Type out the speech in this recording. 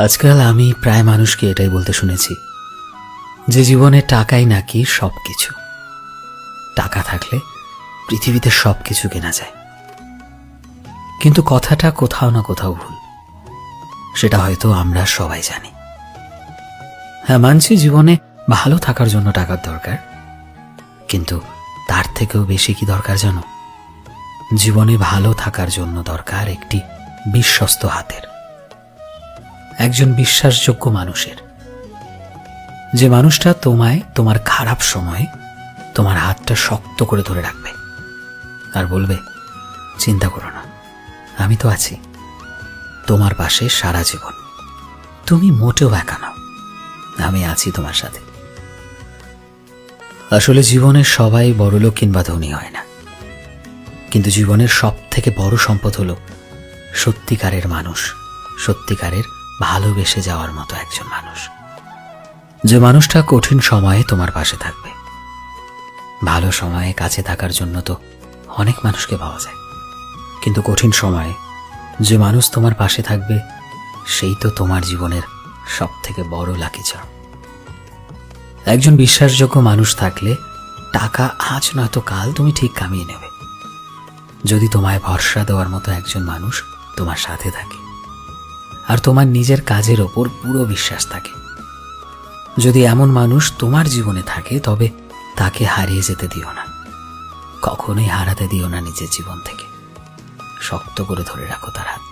আজকাল আমি প্রায় মানুষকে এটাই বলতে শুনেছি যে জীবনে টাকাই নাকি সব কিছু টাকা থাকলে পৃথিবীতে সব কিছু কেনা যায়। কিন্তু কথাটা কোথাও না কোথাও ভুল। সেটা হয়তো আমরা সবাই জানি। হ্যাঁ মানছি জীবনে ভালো থাকার জন্য টাকার দরকার। কিন্তু তার থেকেও বেশি কি দরকার জানো? জীবনে ভালো থাকার জন্য দরকার একটি বিশ্বস্ত হাতের। একজন বিশ্বাসযোগ্য মানুষের। যে মানুষটা তোমায় তোমার খারাপ সময়ে তোমার হাতটা শক্ত করে ধরে রাখবে আর বলবে, চিন্তা করো না, আমি তো আছি। তোমার পাশে সারা জীবন। তুমি মোটেও একা নাও, আমি আছি তোমার সাথে। আসলে জীবনে সবাই বড়লোক কিংবা ধনী হয় না। কিন্তু জীবনের সব থেকে বড় সম্পদ হলো সত্যিকারের মানুষ, সত্যিকারের ভালোবেসে যাওয়ার মতো একজন মানুষ। যে মানুষটা কঠিন সময়ে তোমার পাশে থাকবে। ভালো সময়ে কাছে থাকার জন্য তো অনেক মানুষকে পাওয়া যায়। কিন্তু কঠিন সময়ে যে মানুষ তোমার পাশে থাকবে, সেই তো তোমার জীবনের সব থেকে বড় লাকি চাও একজন বিশ্বাসযোগ্য মানুষ থাকলে টাকা আজ নয়তো কাল তুমি ঠিক কামিয়ে নেবে। যদি তোমায় ভরসা দেওয়ার মতো একজন মানুষ তোমার সাথে থাকে। আর তোমার নিজের কাজের ওপর পুরো বিশ্বাস থাকে। যদি এমন মানুষ তোমার জীবনে থাকে, তবে তাকে হারিয়ে যেতে দিও না। কখনোই হারাতে দিও না নিজের জীবন থেকে। শক্ত করে ধরে রাখো তার হাত।